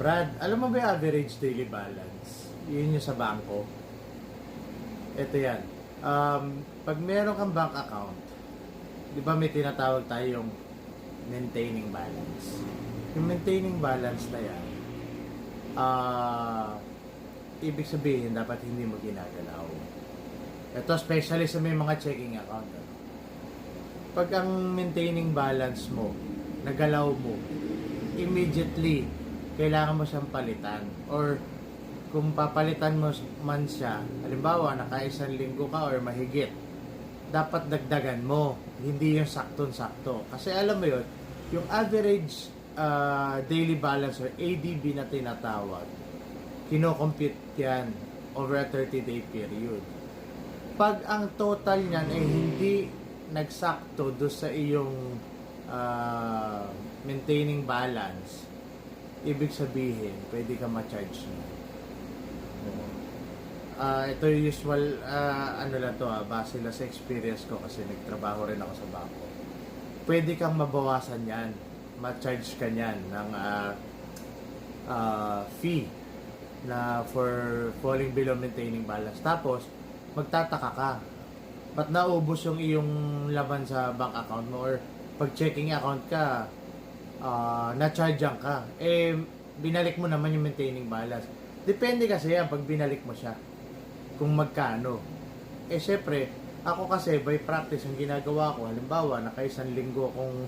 Brad, alam mo ba yung average daily balance? Yun yung sa bangko. Ito yan. Um, pag meron kang bank account, di ba may tinatawag tayong maintaining balance? Yung maintaining balance na yan, ah, ibig sabihin, dapat hindi mo ginagalaw. Ito, especially sa may mga checking account. ano. Pag ang maintaining balance mo, nagalaw mo, immediately, kailangan mo siyang palitan. Or, kung papalitan mo man siya, halimbawa, naka-isang linggo ka or mahigit, dapat dagdagan mo, hindi yung sakton-sakto. Kasi alam mo yun, yung average ah, daily balance or ADB na tinatawag, kinocompute yan over a 30-day period. Pag ang total niyan ay hindi nagsakto do sa iyong ah, maintaining balance, ibig sabihin, pwede ka ma-charge na. Ah, ito yung usual, ah, ano lang to ah, base lang sa experience ko kasi nagtrabaho rin ako sa bangko. Pwede kang mabawasan yan, ma-charge ka niyan ng ah, ah, fee na for falling below maintaining balance. Tapos, magtataka ka, ba't naubos yung iyong laman sa bank account mo or pag checking account ka, ah na-chargean ka. Eh, binalik mo naman yung maintaining balance. Depende kasi yan pag binalik mo siya kung magkano. Eh, syempre, ako kasi by practice, ang ginagawa ko, halimbawa, nakaisang linggo kung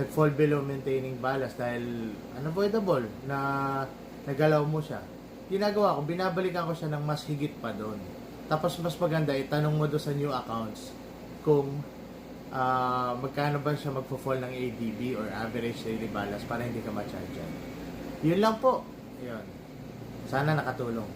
nag-fall below maintaining balance dahil unavoidable na nagalaw mo siya. Ginagawa ko, binabalikan ko siya ng mas higit pa doon. Tapos mas maganda, itanong mo doon sa new accounts kung ah, magkano ba siya magpo-fall ng ADB or average daily balance para hindi ka ma-charge. Yun lang po. Yun. Sana nakatulong.